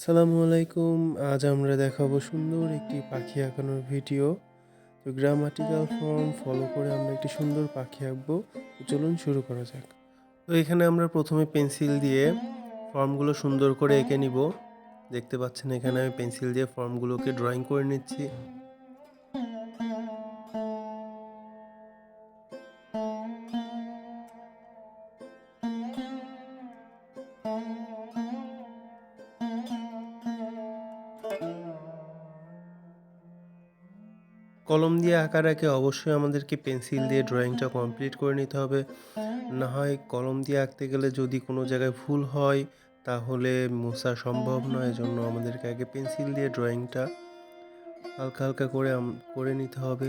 আসসালামু আলাইকুম। আজ আমরা দেখাবো সুন্দর একটি পাখি আঁকানোর ভিডিও। তো গ্রামাটিক্যাল ফর্ম ফলো করে আমরা একটি সুন্দর পাখি আঁকবো। চলুন শুরু করা যাক। তো এখানে আমরা প্রথমে পেন্সিল দিয়ে ফর্মগুলো সুন্দর করে এঁকে নিব। দেখতে পাচ্ছেন এখানে আমি পেন্সিল দিয়ে ফর্মগুলোকে ড্রয়িং করে নিচ্ছি। কলম দিয়ে আঁকার আগে অবশ্যই আমাদেরকে পেন্সিল দিয়ে ড্রয়িংটা কমপ্লিট করে নিতে হবে। না হয় কলম দিয়ে আঁকতে গেলে যদি কোনো জায়গায় ভুল হয়, তাহলে মোছা সম্ভব নয়, এজন্য আমাদেরকে আগে পেন্সিল দিয়ে ড্রয়িংটা হালকা হালকা করে করে নিতে হবে।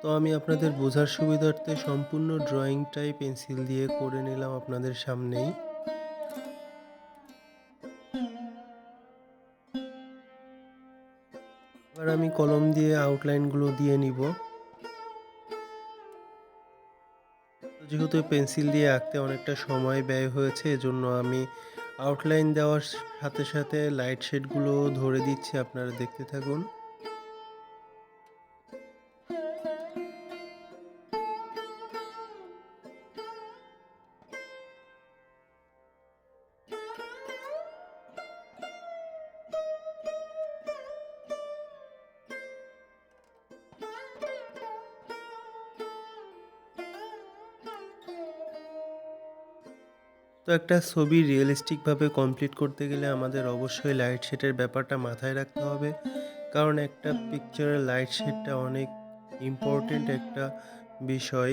তো আমি আপনাদের বোঝার সুবিধার্থে সম্পূর্ণ ড্রয়িংটাই পেন্সিল দিয়ে করে নিলাম আপনাদের সামনেই। এবার আমি কলম দিয়ে আউটলাইনগুলো দিয়ে নিব। যেহেতু পেন্সিল দিয়ে আঁকতে অনেকটা সময় ব্যয় হয়েছে, এজন্য আমি আউটলাইন দেওয়ার সাথে সাথে লাইট শেডগুলো ধরে দিচ্ছি, আপনারা দেখতে থাকুন। তো একটা ছবি রিয়েলিস্টিকভাবে কমপ্লিট করতে গেলে আমাদের অবশ্যই লাইট শেডের ব্যাপারটা মাথায় রাখতে হবে। কারণ একটা পিকচারের লাইট শেডটা অনেক ইম্পর্টেন্ট একটা বিষয়।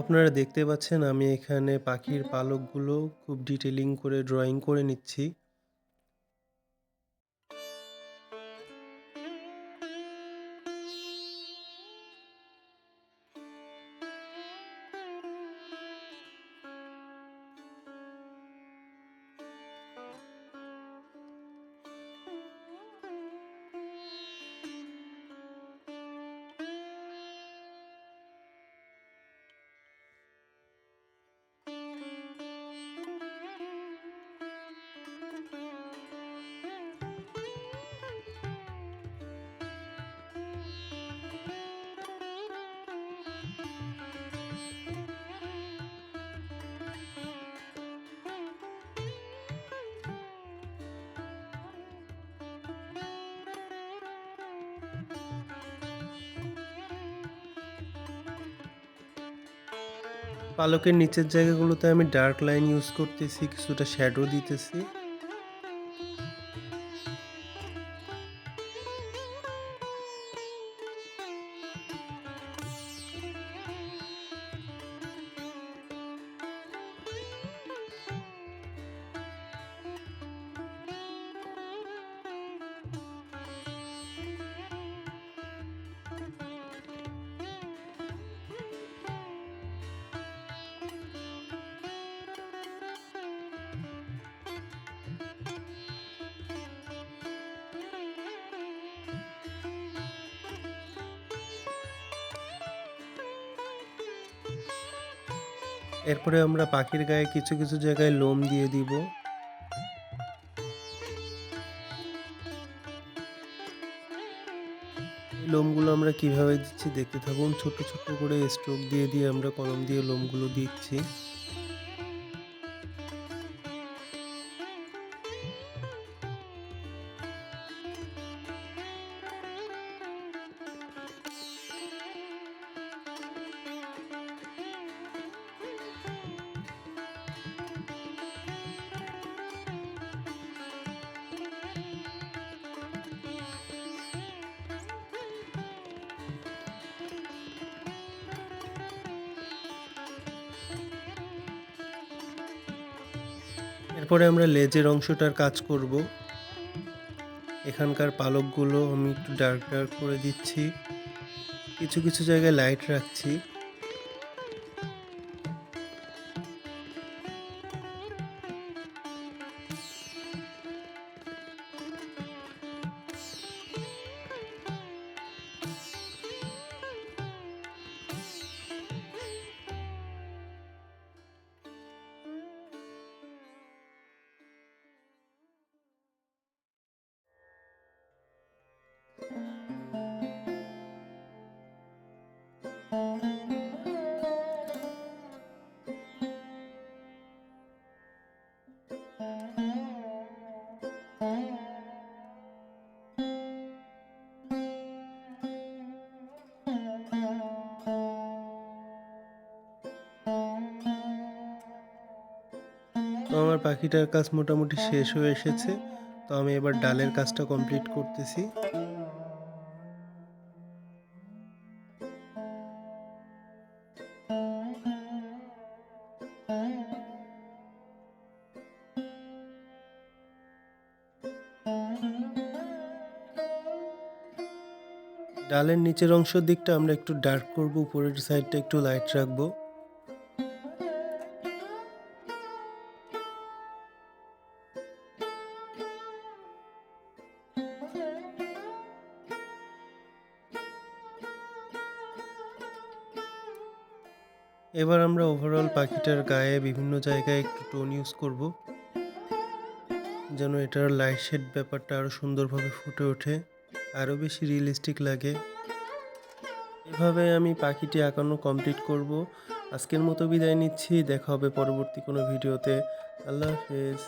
আপনারা দেখতে পাচ্ছেন আমি এখানে পাখির পালকগুলো খুব ডিটেলিং করে ড্রয়িং করে নিচ্ছি। পালকের নিচের জায়গাগুলোতে আমি ডার্ক লাইন ইউজ করতেছি কিছুটা শ্যাডো দিতেছি। এরপরে আমরা পাখির গায়ে কিছু কিছু জায়গায় লোম দিয়ে দিব। লোমগুলো আমরা কীভাবে দিচ্ছি দেখতে থাকুন। ছোট ছোট করে স্ট্রোক দিয়ে দিয়ে আমরা কলম দিয়ে লোমগুলো দিচ্ছি। এরপরে আমরা লেজের অংশটার কাজ করব। এখানকার পালকগুলো আমি একটু ডার্ক ডার্ক করে দিচ্ছি। কিছু কিছু জায়গায় লাইট রাখছি। তো আমার পাখিটার কাজ মোটামুটি শেষ হয়ে এসেছে, তো আমি এবার ডালের কাজটা কমপ্লিট করতেছি। ডালের নিচের অংশের দিকটা আমরা একটু ডার্ক করব, উপরের সাইডটা একটু লাইট রাখব। এবার আমরা ওভারঅল পাখিটার গায়ে বিভিন্ন জায়গায় একটু টোন ইউজ করব, যেন এটার লাইট শেড ব্যাপারটা আরও সুন্দরভাবে ফুটে ওঠে আরও বেশি রিয়েলিস্টিক লাগে। এভাবে আমি পাখিটি আঁকানো কমপ্লিট করব। আজকের মতো বিদায় নিচ্ছি, দেখা হবে পরবর্তী কোনো ভিডিওতে আল্লাহ হাফেজ।